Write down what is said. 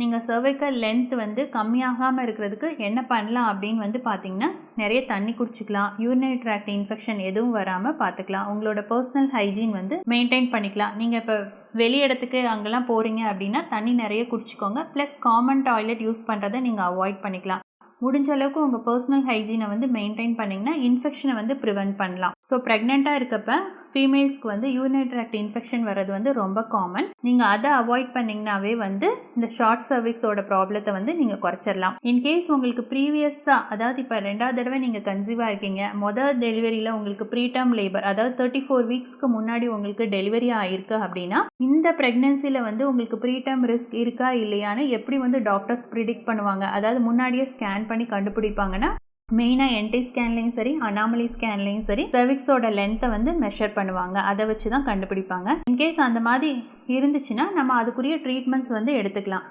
நீங்கள் cervical length வந்து கம்மியாகாமல் இருக்கிறதுக்கு என்ன பண்ணலாம் அப்படின்னு வந்து பார்த்தீங்கன்னா நிறைய தண்ணி குடிச்சிக்கலாம். யூரினரி ட்ராக்ட் இன்ஃபெக்ஷன் எதுவும் வராமல் பார்த்துக்கலாம் உங்களோட பர்சனல் ஹைஜீன் வந்து மெயின்டைன் பண்ணிக்கலாம். நீங்கள் இப்போ வெளி இடத்துக்கு அங்கெல்லாம் போகிறீங்க அப்படின்னா தண்ணி நிறைய குடிச்சிக்கோங்க. ப்ளஸ் காமன் டாய்லெட் யூஸ் பண்ணுறதை நீங்கள் அவாய்ட் பண்ணிக்கலாம். முடிஞ்ச அளவுக்கு உங்கள் பர்சனல் ஹைஜீனை வந்து மெயின்டைன் பண்ணிங்கன்னா இன்ஃபெக்ஷனை வந்து ப்ரிவெண்ட் பண்ணலாம். ஸோ ப்ரெக்னெண்ட்டாக இருக்கப்போ ஃபீமேல்ஸ்க்கு வந்து யூரினரி ட்ராக்ட் இன்ஃபெக்ஷன் வர்றது வந்து ரொம்ப காமன் நீங்கள் அதை அவாய்ட் பண்ணிங்கனாவே வந்து இந்த ஷார்ட் சர்வீக்ஸோட ப்ராப்ளத்தை வந்து நீங்கள் குறைச்சிடலாம் இன்கேஸ் உங்களுக்கு ப்ரீவியஸாக அதாவது இப்போ ரெண்டாவது தடவை நீங்கள் கன்சீவாக இருக்கீங்க மொதல் டெலிவரியில் உங்களுக்கு ப்ரீ டேர்ம் லேபர் அதாவது தேர்ட்டி ஃபோர் வீக்ஸ்க்கு முன்னாடி உங்களுக்கு டெலிவரி ஆகிருக்கு அப்படின்னா இந்த ப்ரெக்னென்சியில் வந்து உங்களுக்கு ப்ரீ டேர்ம் ரிஸ்க் இருக்கா இல்லையான்னு எப்படி வந்து டாக்டர்ஸ் ப்ரிடிக்ட் பண்ணுவாங்க? அதாவது முன்னாடியே ஸ்கேன் பண்ணி கண்டுபிடிப்பாங்கன்னா மெயினாக என்டி ஸ்கேன்லேயும் சரி அனாமலி ஸ்கேன்லேயும் சரி சர்விக்ஸோட லென்த்தை வந்து மெஷர் பண்ணுவாங்க. அதை வச்சு தான் கண்டுபிடிப்பாங்க இன்கேஸ் அந்த மாதிரி இருந்துச்சுன்னா நம்ம அதுக்குரிய ட்ரீட்மெண்ட்ஸ் வந்து எடுத்துக்கலாம்.